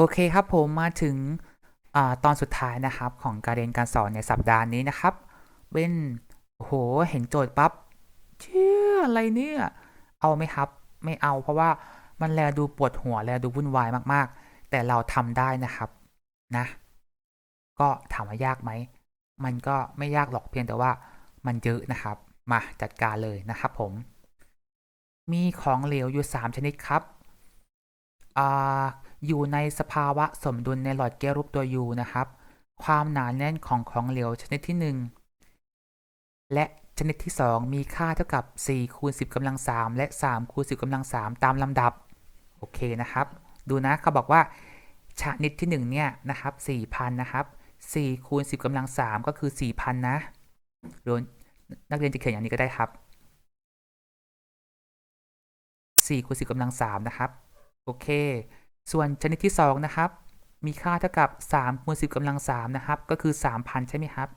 โอเคครับผมมาถึงอตอนสุดท้ายนะครับของการเรียนการสอนในสัปดาห์นี้นะครับ เป็นโอ้โหเห็นโจทย์ปั๊บเชื่ออะไรเนี่ย เอาไหมครับ ไม่เอาเพราะว่ามันแลดูปวดหัวแลดูวุ่นวายมากๆ แต่เราทำได้นะครับนะ ก็ถามว่ายากไหม มันก็ไม่ยากหรอกเพียงแต่ว่ามันเยอะนะครับ มาจัดการเลยนะครับผม มีของเหลวอยู่ 3 ชนิดครับอ่า อยู่ในสภาวะสมดุลในหลอดแก้วรูปตัว U นะครับ ความหนาแน่นของของเหลวชนิดที่ 1 และชนิดที่ 2 มีค่าเท่ากับ 4 คูณ 10กำลัง 3 และ 3 คูณ 10กำลัง 3 ตามลำดับ โอเคนะครับ ดูนะเขาบอกว่าชนิดที่ 1 เนี่ยนะครับ4,000 นะครับ 4 คูณ 10กำลัง 3 ก็คือ 4,000 นะหรือนักเรียนจะเขียนอย่างนี้ก็ได้ครับ4คูณ10กำลัง3นะครับ โอเค ส่วนชนิดที่ 2 นะครับ มีค่าเท่ากับ3คูณ10กำลัง3นะครับ ก็คือ 3,000 ใช่ไหมครับ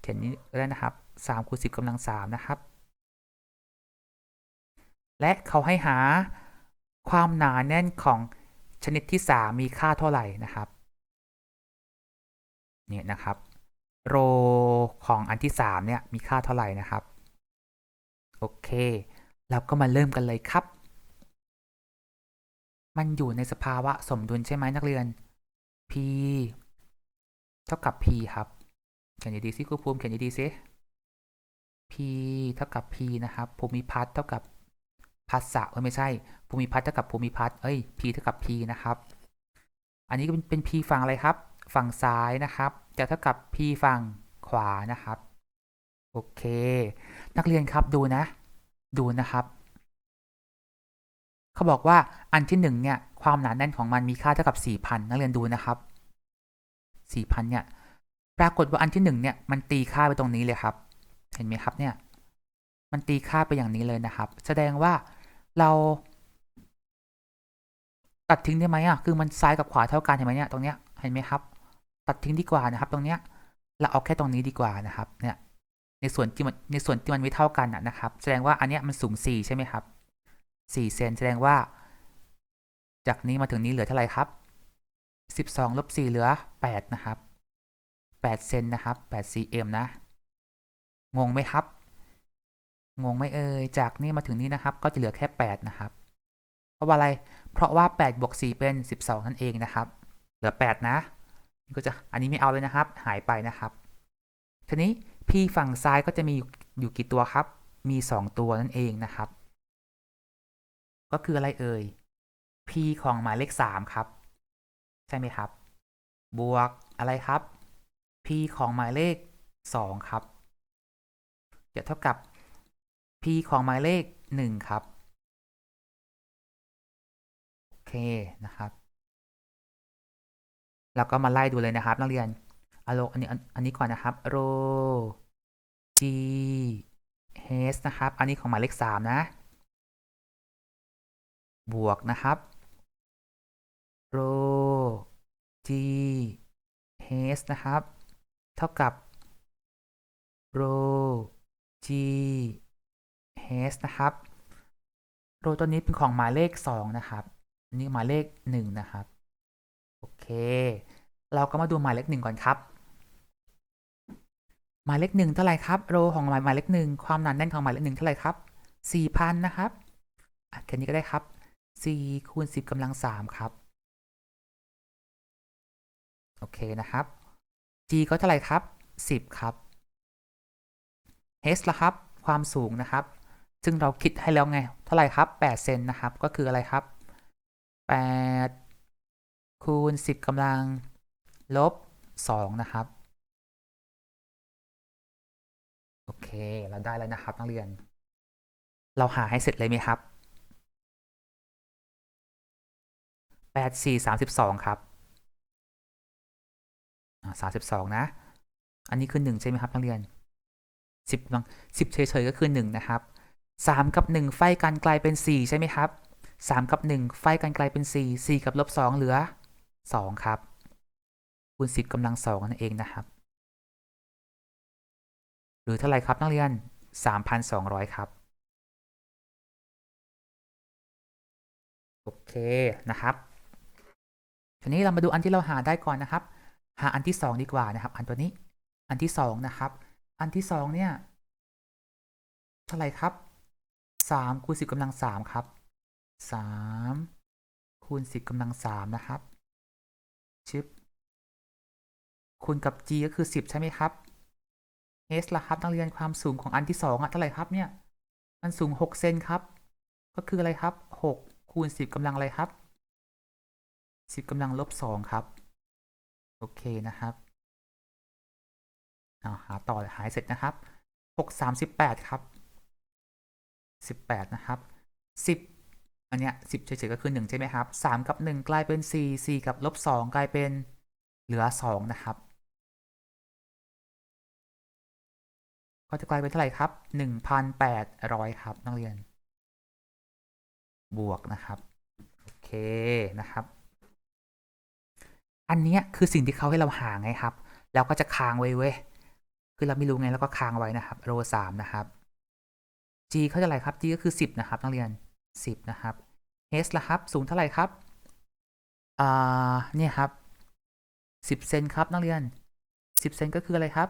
เขียนนี้ก็ได้นะครับ3คูณ10กำลัง3นะครับ และเขาให้หาความหนาแน่นของชนิดที่ 3 มีค่าเท่าไหร่นะครับเนี่ยนะครับโรของอันที่ 3 เนี่ยมีค่าเท่าไหร่นะครับ โอเค เราก็มาเริ่มกันเลยครับ มันอยู่ในสภาวะสมดุลใช่ไหมนักเรียน p เท่ากับ p ครับ เขียนดีๆสิครูภูมิเขียนดีๆสิ p เท่ากับ p นะครับ ภูมิพัฒน์เท่ากับพัสสะเอ้ยไม่ใช่ ภูมิพัฒน์เท่ากับภูมิพัฒน์เอ้ย p เท่ากับ p นะครับ อันนี้ก็เป็นเป็น p ฝั่งอะไรครับ ฝั่งซ้ายนะครับ จะเท่ากับ p ฝั่งขวานะครับ โอเค นักเรียนครับดูนะ ดูนะครับ เขาบอกว่าอันที่หนึ่งเนี่ยความหนาแน่นของมันมีค่าเท่ากับ 4,000 นักเรียนดูนะครับ 4,000 เนี่ย ปรากฏว่าอันที่หนึ่งเนี่ยมันตีค่าไปตรงนี้เลยครับ เห็นไหมครับเนี่ย มันตีค่าไปอย่างนี้เลยนะครับ แสดงว่าเรา ตัดทิ้งได้ไหมอะ คือมันซ้ายกับขวาเท่ากันเห็นไหมเนี่ยตรงเนี้ย เห็นไหมครับ ตัดทิ้งดีกว่านะครับ ตรงเนี้ย เราเอาแค่ตรงนี้ดีกว่านะครับ เนี่ย ในส่วนที่มันในส่วนที่มันไม่เท่ากันนะนะครับ แสดงว่าอันเนี้ยมันสูง4ใช่ไหมครับ 4 เซนแสดงว่า จากนี้มาถึงนี้เหลือเท่าไหร่ครับ 12ลบ4เหลือ 8 นะครับ 8 เซนนะครับ8 cm นะ งงไหมครับ งงไหมเอ่ย จากนี้มาถึงนี้นะครับ ก็จะเหลือแค่ 8 นะครับ เพราะว่าอะไร เพราะว่า8บวก4เป็น 12 นั่นเองนะครับ เหลือ 8 นะก็จะ อันนี้ไม่เอาเลยนะครับ หายไปนะครับ ทีนี้ p ฝั่งซ้ายก็จะมีอยู่กี่ตัวครับ มี 2 ตัวนั่นเองนะครับ ก็คืออะไรเอ่ย p ของหมายเลข 3 ครับ ใช่ไหมครับ บวกอะไรครับ p ของหมายเลข 2 ครับจะเท่ากับ p ของหมายเลข 1 ครับ โอเคนะครับ แล้วก็มาไล่ดูเลยนะครับนักเรียนอโลอันนี้อันนี้ก่อนนะครับโร g h นะครับ อันนี้ของหมายเลข 3 นะ บวกนะครับโร g h นะครับ เท่ากับโร g h นะครับ โรตัวนี้เป็นของหมายเลข 2 นะครับนนี้หมายเลข 1 นะครับ โอเค เราก็มาดูหมายเลข 1 ก่อนครับ หมายเลข 1 เท่าไหร่ครับ โรของหมายหมายเลข 1 ความหนาแน่นของหมายเลข 1 เท่าไหร่ครับ4,000 นะครับอะแค่นี้ก็ได้ครับ 4คูณ10กำลัง3ครับ โอเคนะครับ g ก็เท่าไหร่ครับ 10 ครับ h ละครับ ความสูงนะครับ ซึ่งเราคิดให้แล้วไง เท่าไหร่ครับ 8 เซนนะครับ ก็คืออะไรครับ 8 คูณ 10กำลัง ลบ 2 นะครับ โอเค เราได้แล้วนะครับนักเรียน เราหาให้เสร็จเลยไหมครับ 8 4 32ครับสามสิบสองนะ อันนี้คือหนึ่งใช่ไหมครับนักเรียนสิบลังสิบเฉยๆก็คือหนึ่งนะครับสามกับหนึ่งไฟกันกลายเป็นสี่ใช่ไหมครับสามกับหนึ่งไฟกันกลายเป็นสี่สี่กับลบสองเหลือสองครับคูณสิบกำลังสองนั่นเองนะครับหรือเท่าไหร่ครับนักเรียนสามพันสองร้อยครับ โอเคนะครับ ทีนี้เรามาดูอันที่เราหาได้ก่อนนะครับ หาอันที่สองดีกว่านะครับ อันตัวนี้ อันที่สองนะครับ อันที่สองเนี่ยเท่าไหร่ครับสามคูณสิบกำลังสามครับสามคูณสิบกำลังสามนะครับชิปคูณกับ g ก็คือสิบใช่ไหมครับ s ล่ะครับนักเรียนความสูงของอันที่สองอะเท่าไหร่ครับเนี่ย มันสูงหกเซนครับ ก็คืออะไรครับหกคูณสิบกำลังอะไรครับ สิบกำลังลบสองครับ โอเคนะครับเอาหาต่อหายเสร็จนะครับหกสามสิบแปดครับสิบแปดนะครับสิบอันเนี้ยสิบเฉยๆก็คือหนึ่งใช่ไหมครับสามกับหนึ่งกลายเป็นสี่สี่กับลบสองกลายเป็นเหลือสองนะครับก็จะกลายเป็นเท่าไหร่ครับหนึ่งพันแปดร้อยครับนักเรียน บวกนะครับ โอเคนะครับ อันเนี้ยคือสิ่งที่เขาให้เราหาไงครับ แล้วก็จะค้างไว้เว้ยคือเราไม่รู้ไงแล้วก็ค้างไว้นะครับโรสามนะครับ g เขาจะอะไรครับ g ก็คือสิบนะครับนักเรียนสิบนะครับ h ละครับ สูงเท่าไหร่ครับอ่าเนี่ยครับสิบเซนครับนักเรียนสิบเซนก็คืออะไรครับ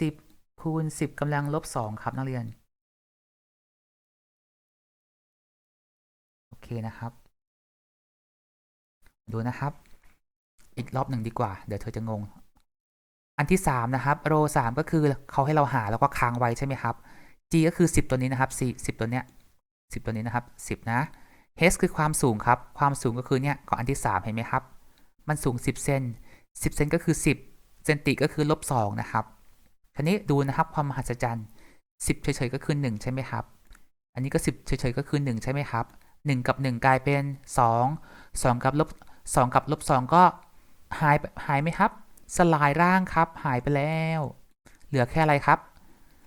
สิบคูณสิบกำลังลบสองครับนักเรียนโอเคนะครับ ดูนะครับ อีกรอบหนึ่งดีกว่า เดี๋ยวเธอจะงง อันที่สามนะครับโรสามก็คือเขาให้เราหาแล้วก็ค้างไว้ใช่ไหมครับ g ก็คือสิบตัวนี้นะครับสี่สิบตัวเนี้ยสิบตัวนี้นะครับสิบนะ h คือความสูงครับ ความสูงก็คือเนี่ยของอันที่สามเห็นไหมครับ มันสูงสิบเซนสิบเซนก็คือสิบเซนติก็คือลบสองนะครับทีนี้ดูนะครับความมหัศจรรย์สิบเฉยๆก็คือหนึ่งใช่ไหมครับ อันนี้ก็สิบเฉยๆก็คือหนึ่งใช่ไหมครับหนึ่งกับหนึ่งกลายเป็นสองสองกับลบสองกับลบสองก็ หายไปหายไหมครับ สลายร่างครับ หายไปแล้ว เหลือแค่อะไรครับ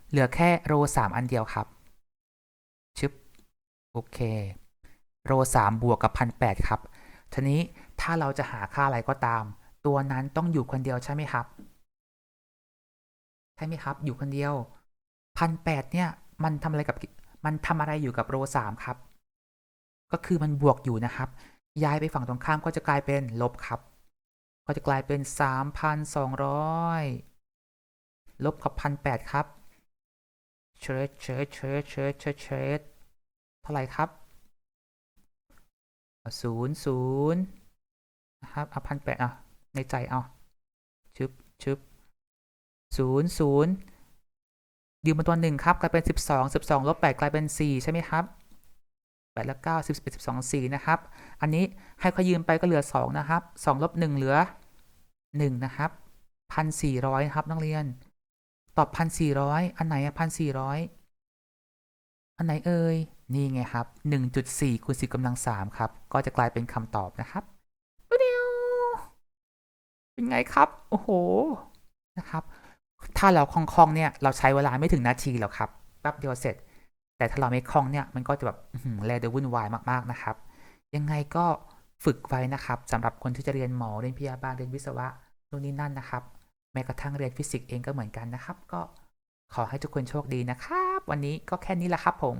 เหลือแค่โรสามอันเดียวครับชึบโอเค โรสามบวกกับพันแปดครับ ทีนี้ถ้าเราจะหาค่าอะไรก็ตาม ตัวนั้นต้องอยู่คนเดียวใช่ไหมครับ ใช่ไหมครับ อยู่คนเดียวพันแปดเนี่ย มันทำอะไรกับมันทำอะไรอยู่กับโรสามครับ ก็คือมันบวกอยู่นะครับ ย้ายไปฝั่งตรงข้ามก็จะกลายเป็นลบครับ ก็จะกลายเป็นสามพันสองร้อยลบกับพันแปดครับ เชิดเชิดเชิดเชิดเชิดเชิดเท่าไหร่ครับศูนย์ศูนย์นะครับเอาพันแปดอะ ในใจเอาชึบชึบศูนย์ศูนย์ยืมมาตัวหนึ่งครับ กลายเป็นสิบสองสิบสองลบแปดกลายเป็นสี่ใช่ไหมครับ แปดแล้วเก้าสิบเอ็ดสิบสองสี่นะครับ อันนี้ให้เขายืมไปก็เหลือสองนะครับสองลบหนึ่งเหลือหนึ่งนะครับพันสี่ร้อยครับนักเรียน ตอบพันสี่ร้อยอันไหนอะพันสี่ร้อยอันไหนเอ่ย นี่ไงครับหนึ่งจุดสี่คูณสิบกำลังสามครับ ก็จะกลายเป็นคำตอบนะครับเดียวเป็นไงครับ โอ้โห นะครับ ถ้าเราคล่องๆเนี่ย เราใช้เวลาไม่ถึงนาทีหรอกครับ แป๊บเดียวเสร็จ แต่ถ้าเราไม่คล่องเนี่ยมันก็จะแบบแลดูวุ่นวายมากๆนะครับ ยังไงก็ฝึกไว้นะครับสำหรับคนที่จะเรียนหมอเรียนพยาบาลเรียนวิศวะนู่นนี่นั่นนะครับ แม้กระทั่งเรียนฟิสิกส์เองก็เหมือนกันนะครับ ก็ขอให้ทุกคนโชคดีนะครับ วันนี้ก็แค่นี้แหละครับผม